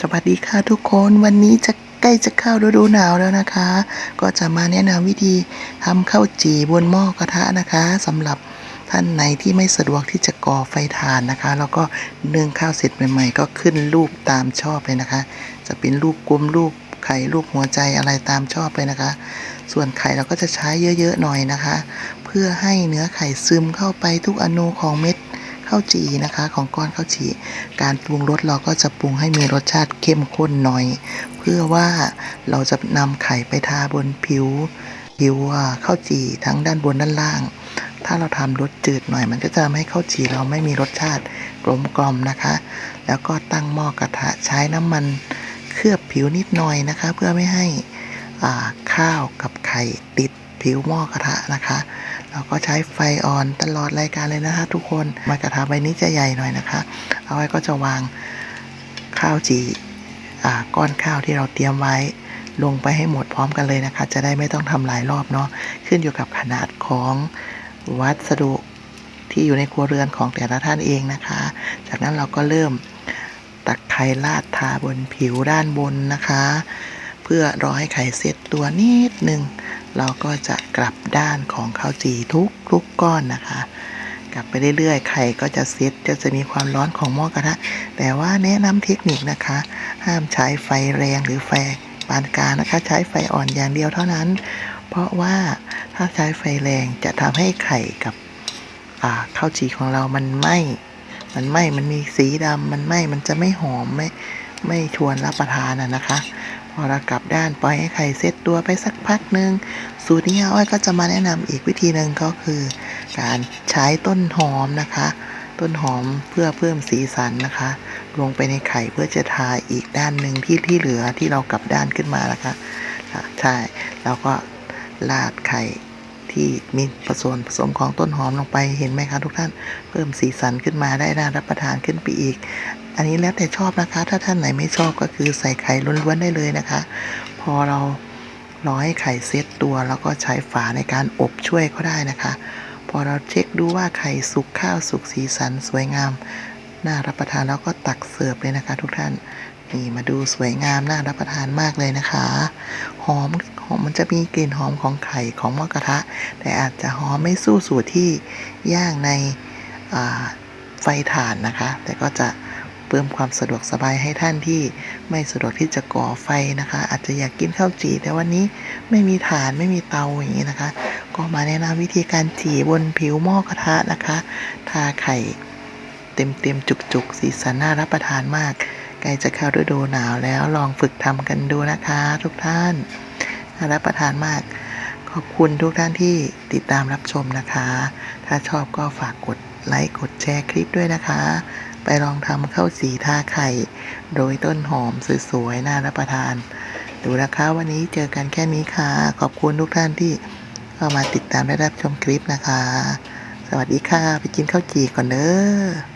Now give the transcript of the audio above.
สวัสดีค่ะทุกคนวันนี้จะใกล้จะเข้าฤดูหนาวแล้วนะคะ ก็จะมาแนะนำวิธีทำข้าวจี่บนหม้อกระทะนะคะสำหรับท่านไหนที่ไม่สะดวกที่จะก่อไฟถ่านนะคะ แล้วก็นึ่งข้าวเสร็จใหม่ๆ ก็ขึ้นรูปตามชอบเลยนะคะ จะเป็นรูปกลมรูปไข่รูปหัวใจอะไรตามชอบเลยนะคะ ส่วนไข่เราก็จะใช้เยอะๆหน่อยนะคะ เพื่อให้เนื้อไข่ซึมเข้าไปทุกอนูของเม็ด ข้าวจี่นะคะ ของก้อนข้าวจี่การปรุงรสเราก็จะปรุงให้มีรสชาติเข้มข้นหน่อย เพื่อว่าเราจะนำไข่ไปทาบนผิวผิวข้าวจี่ทั้งด้านบนด้านล่าง ถ้าเราทำรสจืดหน่อยมันก็จะทำให้ข้าวจี่เราไม่มีรสชาติกลมกล่อมนะคะ แล้วก็ตั้งหม้อกระทะใช้น้ำมันเคลือบผิวนิดหน่อยนะคะ เพื่อไม่ให้อาข้าวกับไข่ติด ผิวหม้อกระทะนะคะ เราก็ใช้ไฟอ่อนตลอดรายการเลยนะคะ ทุกคนมากระทะใบนี้จะใหญ่หน่อยนะคะ เอาไว้ก็จะวางข้าวจีก้อนข้าวที่เราเตรียมไว้ลงไปให้หมดพร้อมกันเลยนะคะ จะได้ไม่ต้องทำหลายรอบเนาะขึ้นอยู่กับขนาดของวัสดุที่อยู่ในครัวเรือนของแต่ละท่านเองนะคะ จากนั้นเราก็เริ่มตักไข่ราดทาบนผิวด้านบนนะคะ เพื่อรอให้ไข่เซตตัวนิดหนึ่ง เราก็จะกลับด้านของข้าวจีทุกทุกก้อนนะคะ กลับไปเรื่อยๆไข่ก็จะเซตจะจะมีความร้อนของหม้อกระทะ แต่ว่าแนะนำเทคนิคนะคะ ห้ามใช้ไฟแรงหรือไฟปานกลางนะคะ ใช้ไฟอ่อนอย่างเดียวเท่านั้น เพราะว่าถ้าใช้ไฟแรงจะทำให้ไข่กับข้าวจีของเรามันไหม้มันไหม้มันมีสีดำมันไหม้มันจะไม่หอมไม่ไม่ชวนรับประทานอะนะคะ พอเรากลับด้านปล่อยให้ไข่เซตตัวไปสักพักหนึ่งสูตรนี้อ้อยก็จะมาแนะนำอีกวิธีหนึ่งก็คือ การใช้ต้นหอมนะคะ ต้นหอมเพื่อเพิ่มสีสันนะคะ ลงไปในไข่เพื่อจะทาอีกด้านหนึ่งที่ที่เหลือที่เรากลับด้านขึ้นมานะคะอะใช่แล้วก็ราดไข่ ที่มีผสมผสมของต้นหอมลงไปเห็นไหมคะทุกท่านเพิ่มสีสันขึ้นมาได้น่ารับประทานขึ้นไปอีก อันนี้แล้วแต่ชอบนะคะ ถ้าท่านไหนไม่ชอบก็คือใส่ไข่ล้วนๆได้เลยนะคะ พอเรารอให้ไข่เซตตัวแล้วก็ใช้ฝาในการอบช่วยก็ได้นะคะ พอเราเช็คดูว่าไข่สุกข้าวสุกสีสันสวยงามน่ารับประทานแล้วก็ตักเสิร์ฟเลยนะคะ ทุกท่านนี่มาดูสวยงามน่ารับประทานมากเลยนะคะ หอม มมันจะมีกลิ่นหอมของไข่ของหม้อกระทะ แต่อาจจะหอมไม่สู้สูตรที่ย่างในไฟถ่านนะคะ แต่ก็จะเพิ่มความสะดวกสบายให้ท่านที่ไม่สะดวกที่จะก่อไฟนะคะ อาจจะอยากกินข้าวจี่แต่วันนี้ไม่มีถ่านไม่มีเตาอย่างนี้นะคะ ก็มาแนะนำวิธีการจี่บนผิวหม้อกระทะนะคะทาไข่เต็มเต็มจุกจุกๆสีสันน่ารับประทานมาก ใกล้จะเข้าฤดูหนาวแล้วลองฝึกทำกันดูนะคะ ทุกท่าน น่ารับประทานมาก ขอบคุณทุกท่านที่ติดตามรับชมนะคะ ถ้าชอบก็ฝากกดไลค์กดแชร์คลิปด้วยนะคะ ไปลองทำข้าวสีท่าไข่ โดยต้นหอมสวยๆน่ารับประทาน ดูนะคะ วันนี้เจอกันแค่นี้ค่ะ ขอบคุณทุกท่านที่เข้ามาติดตามและรับชมคลิปนะคะ สวัสดีค่ะ ไปกินข้าวจี่ก่อนเด้อ